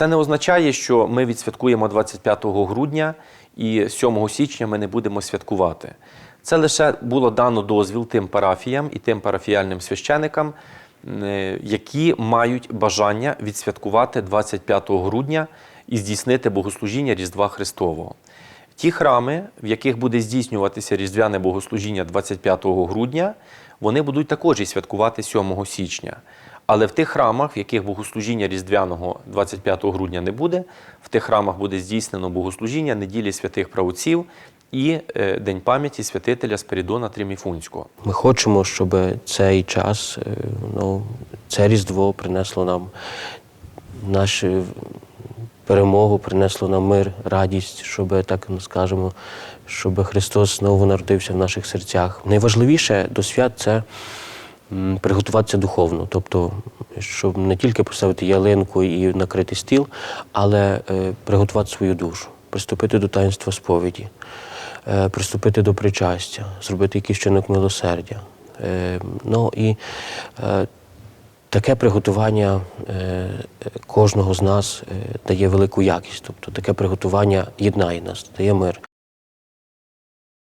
Це не означає, що ми відсвяткуємо 25 грудня і 7 січня ми не будемо святкувати. Це лише було дано дозвіл тим парафіям і тим парафіяльним священикам, які мають бажання відсвяткувати 25 грудня і здійснити богослужіння Різдва Христового. Ті храми, в яких буде здійснюватися різдвяне богослужіння 25 грудня, вони будуть також і святкувати 7 січня. Але в тих храмах, в яких богослужіння різдвяного 25 грудня не буде, в тих храмах буде здійснено богослужіння неділі святих правоців і е, День пам'яті святителя Спиридона Триміфунського. Ми хочемо, щоб цей час, е, ну, це Різдво принесло нам нашу перемогу, принесло нам мир, радість, щоб так скажемо, щоб Христос знову народився в наших серцях. Найважливіше до свят це приготуватися духовно, тобто, щоб не тільки поставити ялинку і накрити стіл, але е, приготувати свою душу, приступити до таїнства сповіді, е, приступити до причастя, зробити якийсь чинок милосердя. Е, ну і таке приготування кожного з нас дає велику якість. Тобто таке приготування єднає нас, дає мир.